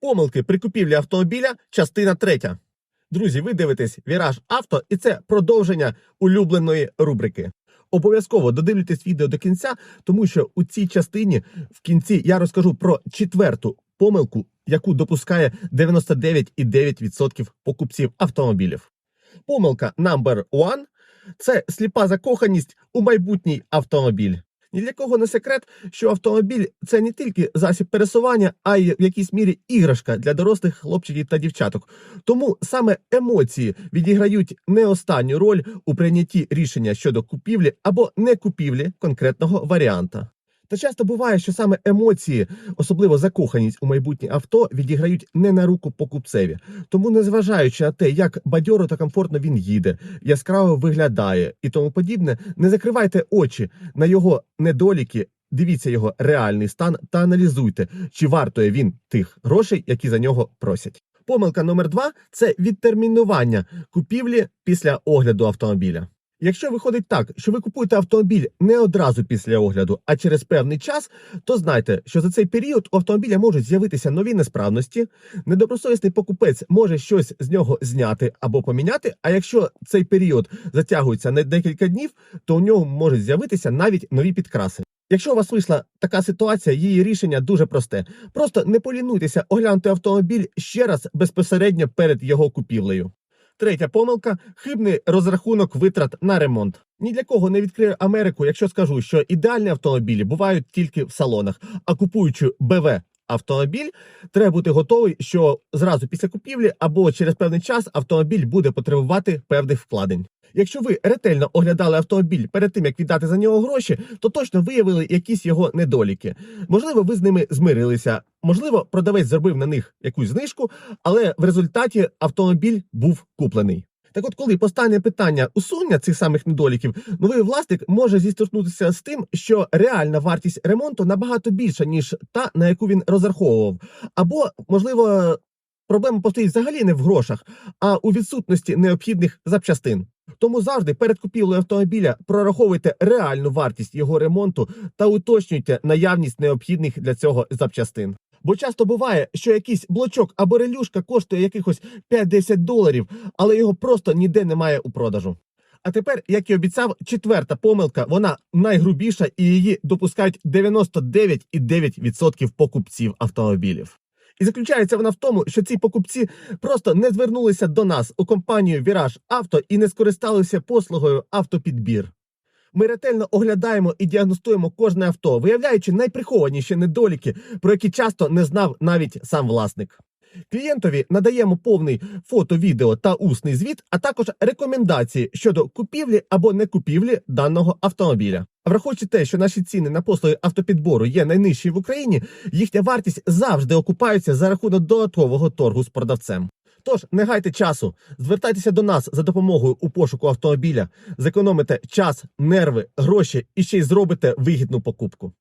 Помилки при купівлі автомобіля, частина третя. Друзі, ви дивитесь Віраж Авто, і це продовження улюбленої рубрики. Обов'язково додивлюйтесь відео до кінця, тому що у цій частині в кінці я розкажу про четверту помилку, яку допускає 99,9% покупців автомобілів. Помилка number one – це сліпа закоханість у майбутній автомобіль. Ні для кого не секрет, що автомобіль це не тільки засіб пересування, а й в якійсь мірі іграшка для дорослих хлопчиків та дівчаток. Тому саме емоції відіграють не останню роль у прийнятті рішення щодо купівлі або не купівлі конкретного варіанта. Та часто буває, що саме емоції, особливо закоханість у майбутнє авто, відіграють не на руку покупцеві. Тому, незважаючи на те, як бадьоро та комфортно він їде, яскраво виглядає і тому подібне, не закривайте очі на його недоліки. Дивіться його реальний стан та аналізуйте, чи вартує він тих грошей, які за нього просять. Помилка номер два це відтермінування купівлі після огляду автомобіля. Якщо виходить так, що ви купуєте автомобіль не одразу після огляду, а через певний час, то знайте, що за цей період у автомобіля можуть з'явитися нові несправності, недобросовісний покупець може щось з нього зняти або поміняти. А якщо цей період затягується на декілька днів, то у нього можуть з'явитися навіть нові підкраси. Якщо у вас вийшла така ситуація, її рішення дуже просте. Просто не полінуйтеся оглянути автомобіль ще раз безпосередньо перед його купівлею. Третя помилка хибний розрахунок витрат на ремонт. Ні для кого не відкрию Америку, якщо скажу, що ідеальні автомобілі бувають тільки в салонах, а купуючи БВ автомобіль, треба бути готовий, що зразу після купівлі або через певний час автомобіль буде потребувати певних вкладень. Якщо ви ретельно оглядали автомобіль перед тим, як віддати за нього гроші, то точно виявили якісь його недоліки. Можливо, ви з ними змирилися, можливо, продавець зробив на них якусь знижку, але в результаті автомобіль був куплений. Так от, коли постане питання усунення цих самих недоліків, новий власник може зіштовхнутися з тим, що реальна вартість ремонту набагато більша, ніж та, на яку він розраховував. Або, можливо, проблема постоїть взагалі не в грошах, а у відсутності необхідних запчастин. Тому завжди перед купівлею автомобіля прораховуйте реальну вартість його ремонту та уточнюйте наявність необхідних для цього запчастин. Бо часто буває, що якийсь блочок або релюшка коштує якихось 5-10 доларів, але його просто ніде немає у продажу. А тепер, як і обіцяв, четверта помилка, вона найгрубіша і її допускають 99,9% покупців автомобілів. І заключається вона в тому, що ці покупці просто не звернулися до нас у компанію Віраж Авто і не скористалися послугою автопідбір. Ми ретельно оглядаємо і діагностуємо кожне авто, виявляючи найприхованіші недоліки, про які часто не знав навіть сам власник. Клієнтові надаємо повний фото, відео та усний звіт, а також рекомендації щодо купівлі або не купівлі даного автомобіля. Враховуючи те, що наші ціни на послуги автопідбору є найнижчі в Україні, їхня вартість завжди окупається за рахунок додаткового торгу з продавцем. Тож не гайте часу, звертайтеся до нас за допомогою у пошуку автомобіля, зекономите час, нерви, гроші і ще й зробите вигідну покупку.